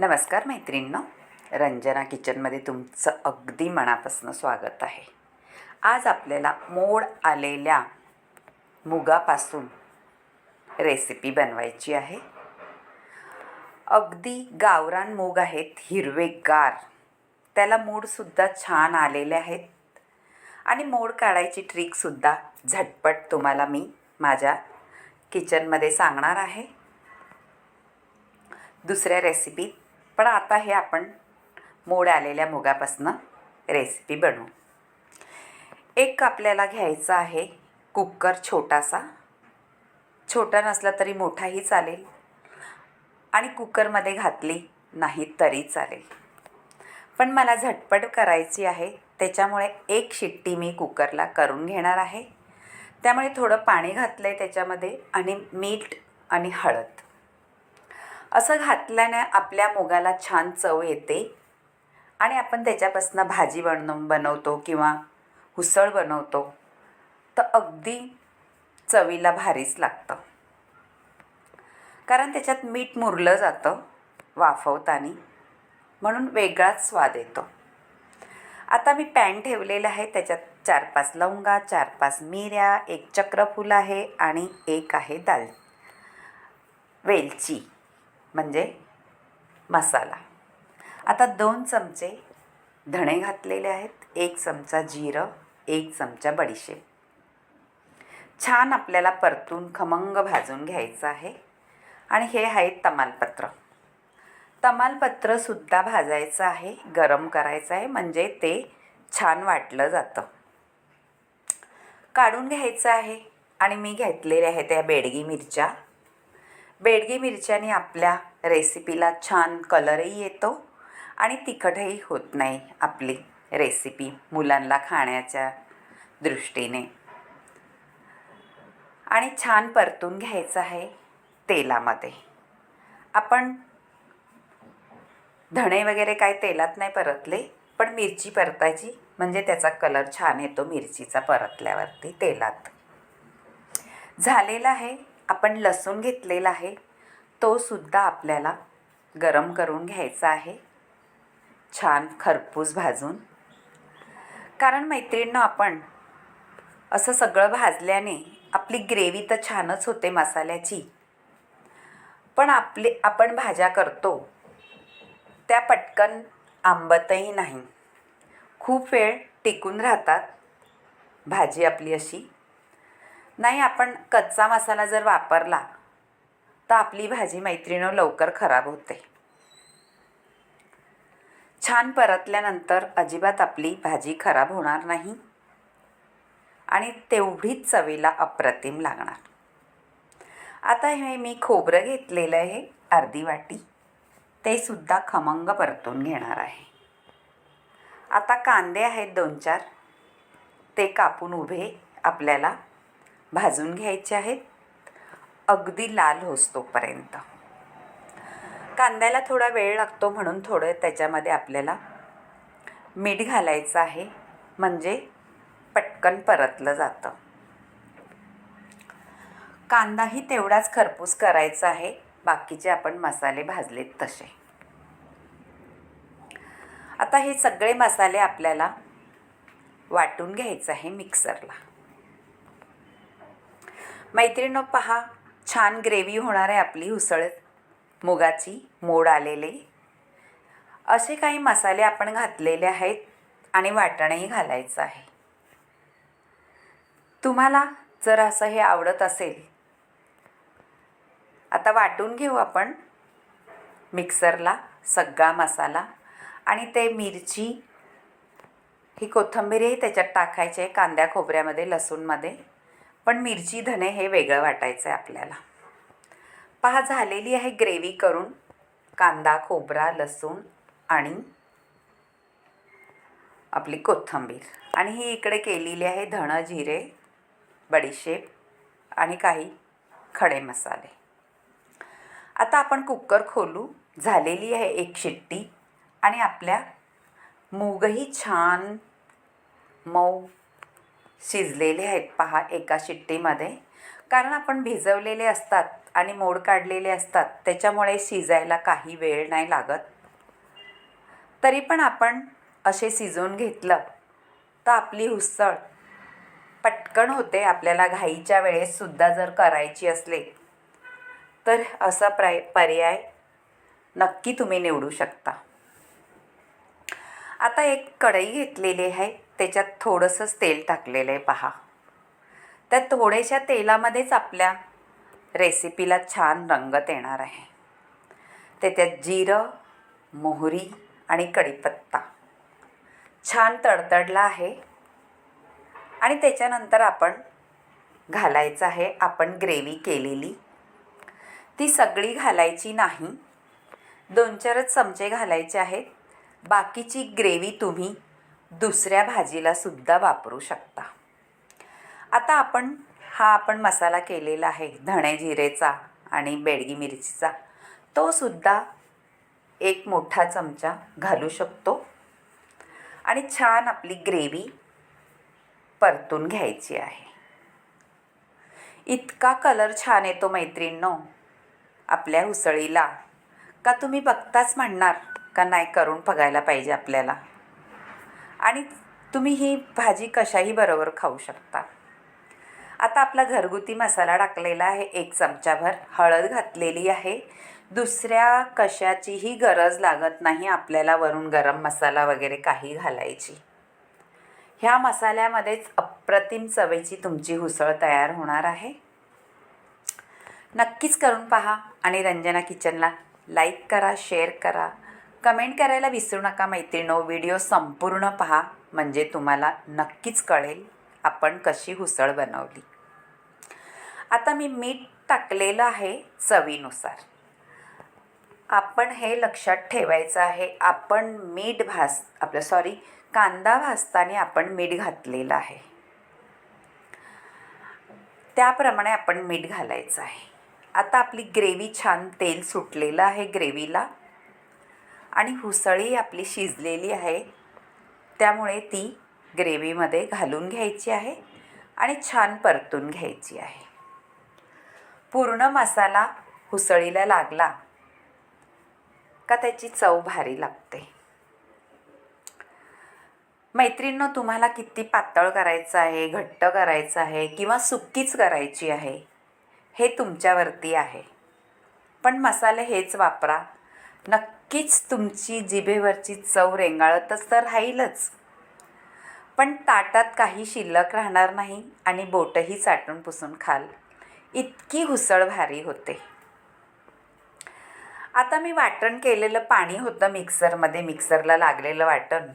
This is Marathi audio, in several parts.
नमस्कार मैत्रिणींनो. रंजना किचनमध्ये तुमचं अगदी मनापासून स्वागत आहे. आज आपल्याला मोड आलेल्या मुगापासून रेसिपी बनवायची आहे. अगदी गावरान मूग आहेत हिरवेगार. त्याला मूडसुद्धा छान आलेले आहेत. आणि मोड काढायची ट्रिकसुद्धा झटपट तुम्हाला मी माझ्या किचनमध्ये सांगणार आहे. दुसऱ्या रेसिपीत पण आता हे आपण मोड आलेल्या मुगापासनं रेसिपी बनवू. एक आपल्याला घ्यायचा आहे कुकर छोटासा. छोटा नसला तरी मोठाही चालेल. आणि कुकरमध्ये घातली नाही तरी चालेल. पण मला झटपट करायची आहे. त्याच्यामुळे एक शिट्टी मी कुकरला करून घेणार आहे. त्यामुळे थोडं पाणी घातलं आहे त्याच्यामध्ये आणि मीठ आणि हळद. असं घातल्याने आपल्या मुगाला छान चव येते. आणि आपण त्याच्यापासून भाजी बन बनवतो किंवा उसळ बनवतो तर अगदी चवीला भारीच लागतं. कारण त्याच्यात मीठ मुरलं जातं वाफवताना. म्हणून वेगळाच स्वाद येतो. आता मी पॅन ठेवलेलं आहे त्याच्यात चार पाच लवंगा चार पाच मिऱ्या एक चक्रफूल आहे आणि एक आहे दाल. वेलची. म्हणजे मसाला. आता दोन चमचे धणे घातलेले आहेत. एक चमचा जिरं एक चमचा बडीशेप. छान आपल्याला परतून खमंग भाजून घ्यायचं आहे. आणि हे आहे तमालपत्र. तमालपत्रसुद्धा भाजायचं आहे गरम करायचं आहे म्हणजे ते छान वाटलं जातं. काढून घ्यायचं आहे. आणि मी घेतलेल्या आहेत त्या बेडगी मिरच्या. बेडगी मिरच्याने आपल्या रेसिपीला छान कलरही येतो आणि तिखटही होत नाही आपली रेसिपी मुलांना खाण्याच्या दृष्टीने. आणि छान परतून घ्यायचं आहे तेलामध्ये. आपण धणे वगैरे काय तेलात नाही परतले पण मिरची परतायची म्हणजे त्याचा कलर छान येतो मिरचीचा परतल्यावरती तेलात. झालेला आहे आपण लसूण घेतलेला आहे तो सुद्धा आपल्याला गरम करून घ्यायचा आहे. छान खरपूस भाजून. कारण मैत्रिणींना आपण असं सगळं भाजल्याने आपली ग्रेव्ही तर छानच होते मसाल्याची. पण आपले आपण भाज्या करतो त्या पटकन आंबतही नाही. खूप वेळ टिकून राहतात भाजी आपली अशी. नाही आपण कच्चा मसाला जर वापरला तर आपली भाजी मैत्रिणं लवकर खराब होते. छान परतल्यानंतर अजिबात आपली भाजी खराब होणार नाही आणि तेवढीच चवीला अप्रतिम लागणार. आता हे मी खोबरं घेतलेलं आहे अर्धी वाटी. ते सुद्धा खमंग परतून घेणार आहे. आता कांदे आहेत दोन चार. ते कापून उभे आपल्याला भाजून घ्यायचे आहेत. अगदी लाल होसतोपर्यंत. कांद्याला थोडा वेळ लागतो म्हणून थोडं त्याच्यामध्ये आपल्याला मीठ घालायचं आहे. म्हणजे पटकन परतलं जातं. कांदाही तेवढाच खरपूस करायचा आहे. बाकीचे आपण मसाले भाजलेत तसे. आता हे सगळे मसाले आपल्याला वाटून घ्यायचं आहे मिक्सरला. मैत्रिणं पहा छान ग्रेव्ही होणार आहे आपली उसळ. मुगाची मोड आलेले. असे काही मसाले आपण घातलेले आहेत आणि वाटणही घालायचं आहे. तुम्हाला जर असं हे आवडत असेल आता वाटून घेऊ आपण मिक्सरला सगळा मसाला आणि ते मिरची ही कोथंबीरही त्याच्यात टाकायची आहे कांद्या खोबऱ्यामध्ये लसूणमध्ये. पण मिरची धने हे वेगळं वाटायचं आहे आपल्याला. पहा झालेली आहे ग्रेव्ही करून. कांदा खोबरा लसूण आणि आपली कोथिंबीर. आणि ही इकडे केलेली आहे धणं जिरे बडीशेप आणि काही खडे मसाले. आता आपण कुकर खोलू. झालेली आहे एक शिट्टी आणि आपल्या मूगही छान मऊ शिजलेले आहेत. पहा एका शिट्टीमध्ये. कारण आपण भिजवलेले असतात आणि मोड काढलेले असतात त्याच्यामुळे शिजायला काही वेळ नाही लागत. तरी पण आपण असे शिजवून घेतलं तर आपली हुसळ पटकन होते. आपल्याला घाईच्या वेळेससुद्धा जर करायची असले तर असा प्राय पर्याय नक्की तुम्ही निवडू शकता. आता एक कढई घेतलेली आहे. त्याच्यात थोडंसंच तेल टाकलेलं आहे पहा. त्या थोड्याशा तेलामध्येच आपल्या रेसिपीला छान रंगत येणार आहे. त्याच्यात जिरं मोहरी आणि कढीपत्ता. छान तडतडला आहे. आणि त्याच्यानंतर आपण घालायचं आहे आपण ग्रेव्ही केलेली. ती सगळी घालायची नाही. दोन चारच चमचे घालायचे आहेत. बाकीची ग्रेव्ही तुम्ही दुसऱ्या भाजीला सुद्धा वापरू शकता. आता आपण हा आपण मसाला केलेला आहे धणे जिरेचा आणि बेडगी मिरचीचा. तो सुद्धा एक मोठा चमचा घालू शकतो. आणि छान आपली ग्रेव्ही परतून घ्यायची आहे. इतका कलर छान येतो मैत्रिणींनो आपल्या उसळीला. का तुम्ही बघताच म्हणणार का नाही करून बघायला पाहिजे आपल्याला? आणि तुम्ही ही भाजी कशाही बरोबर खाऊ शकता. आता आपला घरगुती मसाला टाकलेला आहे एक चमचाभर. हळद घातलेली आहे. दुसऱ्या कशाचीही गरज लागत नाही आपल्याला वरून गरम मसाला वगैरे काही घालायची. ह्या मसाल्यामध्येच अप्रतिम चवेची तुमची उसळ तयार होणार आहे. नक्कीच करून पहा आणि रंजना किचनला लाईक करा शेअर करा. कमेंट करायला विसरू नका मैत्रिणो व्हिडिओ संपूर्ण पहा म्हणजे तुम्हाला नक्कीच कळेल आपण कशी हुसळ बनवली. आता मी मीठ टाकलेलं आहे चवीनुसार. आपण हे लक्षात ठेवायचं आहे आपण मीठ भास आपलं सॉरी कांदा भाजताना आपण मीठ घातलेलं आहे. त्याप्रमाणे आपण मीठ घालायचं आहे. आता आपली ग्रेव्ही छान तेल सुटलेलं आहे ग्रेव्हीला. आणि हुसळी आपली शिजलेली आहे. त्यामुळे ती ग्रेव्हीमध्ये घालून घ्यायची आहे आणि छान परतून घ्यायची आहे. पूर्ण मसाला हुसळीला लागला का त्याची चव भारी लागते. मैत्रिणींनो तुम्हाला किती पातळ करायचं आहे घट्ट करायचं आहे किंवा सुक्कीच करायची आहे हे तुमच्यावरती आहे. पण मसाले हेच वापरा. नक्कीच तुमची जिभेवरची चव रेंगाळतच तर राहीलच. पण ताटात काही शिल्लक राहणार नाही आणि बोटही चाटून पुसून खाल. इतकी हुसळ भारी होते. आता मी वाटण केलेलं पाणी होतं मिक्सरमध्ये. मिक्सरला लागलेलं वाटण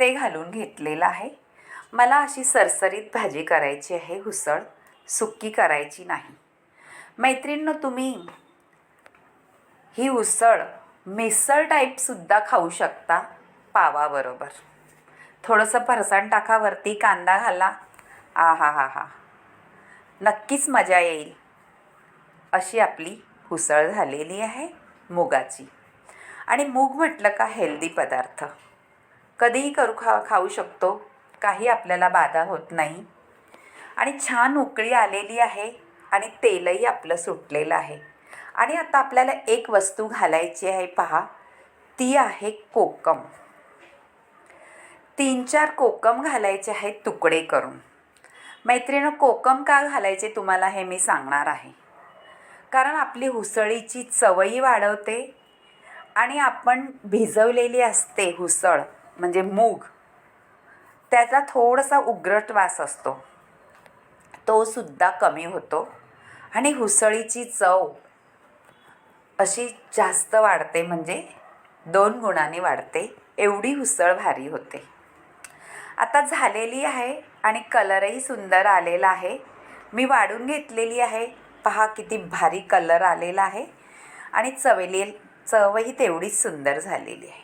ते घालून घेतलेलं आहे. मला अशी सरसरीत भाजी करायची आहे. हुसळ सुक्की करायची नाही. मैत्रिणींनो तुम्ही ही उसळ मिसळ टाईपसुद्धा खाऊ शकता पावाबरोबर. थोडंसं फरसाण टाका वरती कांदा घाला. आ हा हा हा नक्कीच मजा येईल. अशी आपली उसळ झालेली आहे मुगाची. आणि मूग म्हटलं का हेल्दी पदार्थ. कधीही करू खा खाऊ शकतो. काही आपल्याला बाधा होत नाही. आणि छान उकळी आलेली आहे आणि तेलही आपलं सुटलेलं आहे. आणि आता आपल्याला एक वस्तू घालायची आहे पहा. ती आहे कोकम. तीन चार कोकम घालायचे आहेत तुकडे करून. मैत्रिणं कोकम का घालायचे तुम्हाला हे मी सांगणार आहे. कारण आपली हुसळीची चवही वाढवते आणि आपण भिजवलेली असते हुसळ म्हणजे मूग त्याचा थोडासा उग्रट वास असतो. तो सुद्धा कमी होतो आणि हुसळीची चव अशी जास्त वाढते म्हणजे दोन गुणांनी वाढते एवढी हुसळ भारी होते. आता झालेली आहे आणि कलरही सुंदर आलेला आहे. मी वाढून घेतलेली आहे. पहा किती भारी कलर आलेला आहे. आणि चवेली चवही तेवढीच सुंदर झालेली आहे.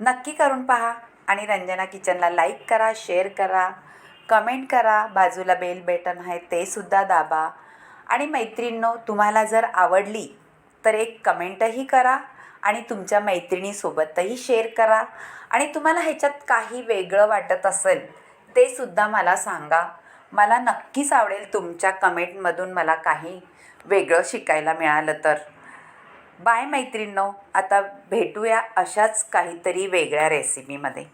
नक्की करून पहा आणि रंजना किचनला लाईक करा शेअर करा कमेंट करा. बाजूला बेल बटन आहे ते सुद्धा दाबा. आणि मैत्रिणींनो तुम्हाला जर आवडली तर एक कमेंटही करा आणि तुमच्या मैत्रिणीसोबतही शेअर करा. आणि तुम्हाला ह्याच्यात काही वेगळं वाटत असेल ते सुद्धा मला सांगा. मला नक्कीच आवडेल तुमच्या कमेंटमधून मला काही वेगळं शिकायला मिळालं तर. बाय मैत्रिणींनो आता भेटूया अशाच काहीतरी वेगळ्या रेसिपीमध्ये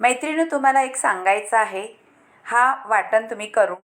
मैत्रिणी तुम्हाला एक सांगायचं आहे. हा वाटण तुम्ही करून